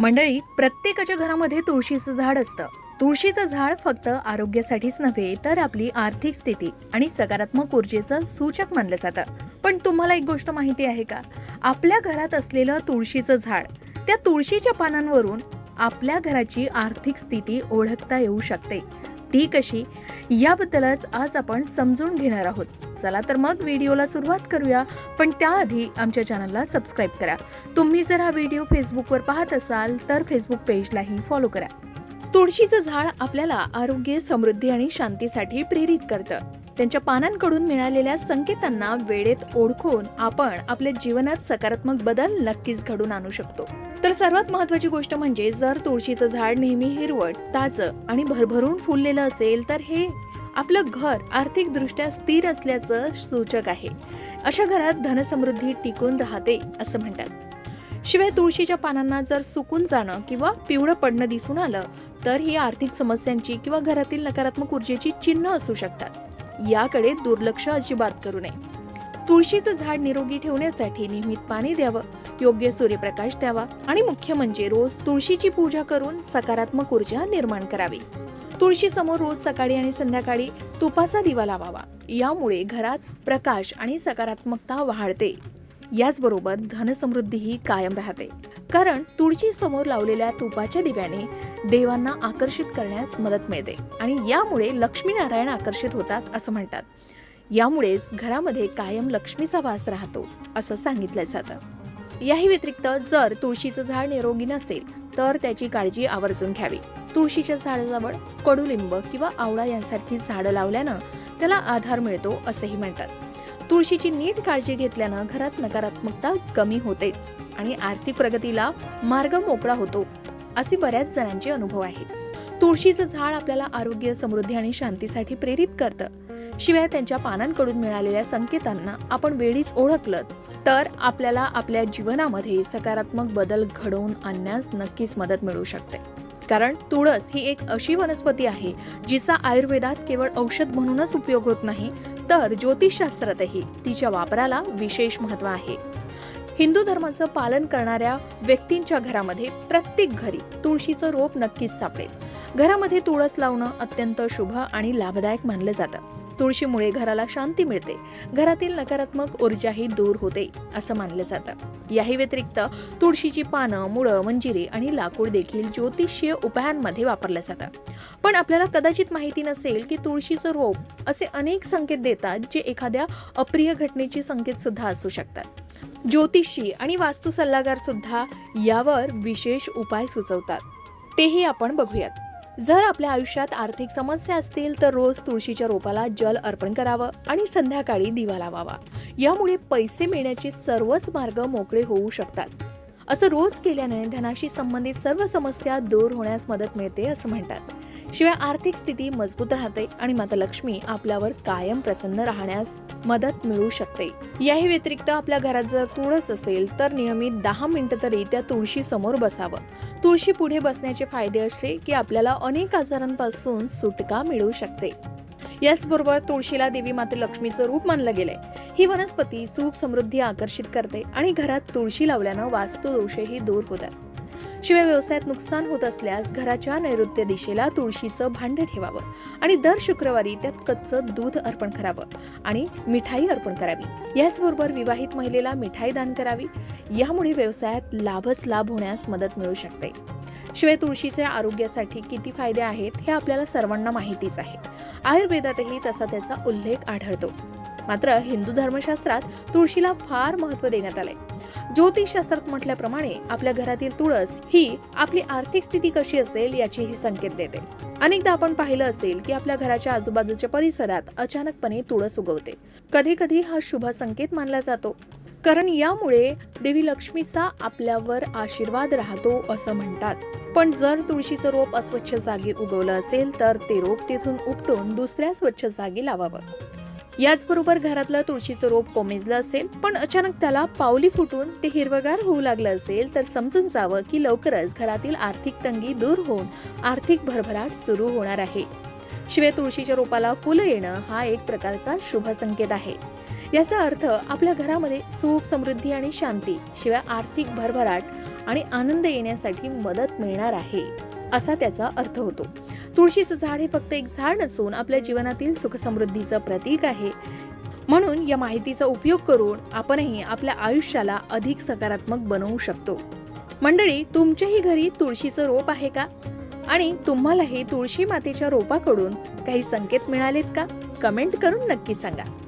मंडळी प्रत्येकाच्या घरामध्ये तुळशीचं झाड असतं. तुळशीचं झाड फक्त आरोग्यासाठीच नव्हे तर आपली आर्थिक स्थिती आणि सकारात्मक ऊर्जेचं सूचक मानलं जातं. पण तुम्हाला एक गोष्ट माहिती आहे का? आपल्या घरात असलेलं तुळशीचं झाड त्या तुळशीच्या पानांवरून आपल्या घराची आर्थिक स्थिती ओळखता येऊ शकते. ती कशी याबद्दलच आज आपण समजून घेणार आहोत. चला तर मग व्हिडिओला सुरुवात करूया पण त्याआधी आमच्या चॅनलला सबस्क्राईब करा. तुम्ही जर हा व्हिडिओ फेसबुकवर पाहत असाल तर फेसबुक पेजलाही फॉलो करा. तुळशीचं झाड आपल्याला आरोग्य समृद्धी आणि शांतीसाठी प्रेरित करतं. त्यांच्या पानांकडून मिळालेल्या संकेतांना वेळेत ओळखून आपण आपल्या जीवनात सकारात्मक बदल नक्कीच घडून आणू शकतो. तर सर्वात महत्वाची गोष्ट म्हणजे जर तुळशीचं झाड नेहमी हिरवट ताजं आणि भरभरून फुललेलं असेल तर हे आपलं घर आर्थिकदृष्ट्या स्थिर असल्याचं सूचक आहे. अशा घरात धनसमृद्धी टिकून राहते असं म्हणतात. शिवाय तुळशीच्या पानांना जर सुकून जाणं किंवा पिवळं पडणं दिसून आलं तर ही आर्थिक समस्यांची किंवा घरातील नकारात्मक ऊर्जेची चिन्ह असू शकतात. याकडे दुर्लक्ष अजिबात करू नये. तुळशीचं झाड निरोगी ठेवण्यासाठी नियमित पाणी द्यावं योग्य सूर्यप्रकाश द्यावा आणि मुख्य म्हणजे रोज तुळशीची पूजा करून सकारात्मक ऊर्जा निर्माण करावी. तुळशी समोर रोज सकाळी आणि संध्याकाळी तुपाचा दिवा लावावा. यामुळे घरात प्रकाश आणि सकारात्मकता वाढते. याचबरोबर धनसमृद्धीही कायम राहते. कारण तुळशी समोर लावलेल्या तुपाच्या दिव्याने देवांना आकर्षित करण्यास मदत मिळते. आणि यामुळे लक्ष्मीनारायण आकर्षित होतात असं म्हणतात. यामुळेच घरामध्ये कायम लक्ष्मीचा वास राहतो असं सांगितलं जातं. याही व्यतिरिक्त जर तुळशीचं झाड निरोगी नसेल तर त्याची काळजी आवर्जून घ्यावी. तुळशीच्या झाडाजवळ कडुलिंब किंवा आवळा यांसारखी झाडं लावल्यानं त्याला आधार मिळतो असंही म्हणतात. तुळशीची नीट काळजी घेतल्यानं घरात नकारात्मकता कमी होतेच आणि आर्थिक प्रगतीला मार्ग मोकळा होतो असे बऱ्याच जणांचे अनुभव आहेत. तुळशीचं झाड आपल्याला आरोग्य समृद्धी आणि शांतीसाठी प्रेरित करतं. शिवाय त्यांच्या पानांकडून मिळालेल्या संकेतांना आपण वेळीच ओळखलं तर आपल्याला आपल्या जीवनामध्ये सकारात्मक बदल घडवून आणण्यास नक्कीच मदत मिळू शकते. कारण तुळस ही एक अशी वनस्पती आहे जिचा आयुर्वेदात केवळ औषध म्हणूनच उपयोग होत नाही तर ज्योतिषशास्त्रातही तिच्या वापराला विशेष महत्त्व आहे. हिंदू धर्माचं पालन करणाऱ्या व्यक्तींच्या घरामध्ये प्रत्येक घरी तुळशीचं रोप नक्कीच सापडेल. घरामध्ये तुळस लावणं अत्यंत शुभ आणि लाभदायक मानलं जातं. तुळशीमुळे घराला शांती मिळते. घरातील नकारात्मक ऊर्जाही दूर होते असं मानलं जातं. याही व्यतिरिक्त तुळशीची पानं मुळं मंजिरी आणि लाकूड देखील ज्योतिषीय उपायांमध्ये वापरलं जातं पण आपल्याला कदाचित माहिती नसेल की तुळशीचं रोप असे अनेक संकेत देतात जे एखाद्या अप्रिय घटनेचे संकेत सुद्धा असू शकतात. ज्योतिषी आणि वास्तू सल्लागार सुद्धा यावर विशेष उपाय सुचवतात. तेही आपण बघूयात. जर आपल्या आयुष्यात आर्थिक समस्या असतील तर रोज तुळशीच्या रोपाला जल अर्पण करावं आणि संध्याकाळी दिवा लावावा. यामुळे पैसे मिळण्याचे सर्वच मार्ग मोकळे होऊ शकतात. असं रोज केल्याने धनाशी संबंधित सर्व समस्या दूर होण्यास मदत मिळते असं म्हणतात. शिवाय आर्थिक स्थिती मजबूत राहते आणि माता लक्ष्मी आपल्यावर कायम प्रसन्न राहण्यास मदत मिळू शकते. याही व्यतिरिक्त आपल्या घरात जर तुळस असेल तर नियमित दहा मिनिटं तरी त्या तुळशी समोर बसावं. तुळशी पुढे बसण्याचे फायदे असे की आपल्याला अनेक आजारांपासून सुटका मिळू शकते. याचबरोबर तुळशीला देवी माता लक्ष्मीचं रूप मानलं गेलंय. ही वनस्पती सुख समृद्धी आकर्षित करते आणि घरात तुळशी लावल्यानं वास्तुदोषही दूर होतात. शिवाय व्यवसायात नुकसान होत असल्यास घराच्या नैऋत्य दिशेला तुळशीचं भांड ठेवावं आणि दर शुक्रवारी त्यात कच्चं दूध अर्पण करावं आणि मिठाई अर्पण करावी. याचबरोबर विवाहित महिलेला मिठाई दान करावी. यामुळे व्यवसायात लाभच लाभ होण्यास मदत मिळू शकते. शिवाय तुळशीच्या आरोग्यासाठी किती फायदे आहेत हे आपल्याला सर्वांना माहितीच आहे. आयुर्वेदातही तसा त्याचा उल्लेख आढळतो. मात्र हिंदू धर्मशास्त्रात तुळशीला फार महत्त्व देण्यात आले ज्योतिषशास्त्रात म्हटल्याप्रमाणे आपल्या घरातील तुळस ही आपली आर्थिक स्थिती कशी असेल याचीही संकेत देते. अनेकदा आपण पाहिलं असेल की आपल्या घराच्या आजूबाजूच्या परिसरात अचानकपणे तुळस उगवते. कधी कधी हा शुभ संकेत मानला जातो. कारण यामुळे देवी लक्ष्मीचा आपल्यावर आशीर्वाद राहतो असं म्हणतात. पण जर तुळशीचं रोप अस्वच्छ जागी उगवलं असेल तर ते रोप तिथून उपटून दुसऱ्या स्वच्छ जागी लावावं. याचबरोबर घरातलं तुळशीचं रोप कोमेजलं असेल पण अचानक त्याला पावली फुटून ते हिरवगार होऊ लागलं असेल तर समजून जावं की लवकरच घरातील आर्थिक तंगी दूर होऊन आर्थिक भरभराट सुरू होणार आहे. शिवाय तुळशीच्या रोपाला फुलं येणं हा एक प्रकारचा शुभ संकेत आहे. याचा अर्थ आपल्या घरामध्ये सुख समृद्धी आणि शांती शिवाय आर्थिक भरभराट आणि आनंद येण्यासाठी मदत मिळणार आहे. असा त्याचा अर्थ होतो. तुळशीचं झाड हे फक्त एक झाड नसून आपल्या जीवनातील सुखसमृद्धीचं प्रतीक आहे. म्हणून या माहितीचा उपयोग करून आपणही आपल्या आयुष्याला अधिक सकारात्मक बनवू शकतो. मंडळी तुमच्याही घरी तुळशीचं रोप आहे का? आणि तुम्हालाही तुळशी मातेच्या रोपाकडून काही संकेत मिळालेत का? कमेंट करून नक्की सांगा.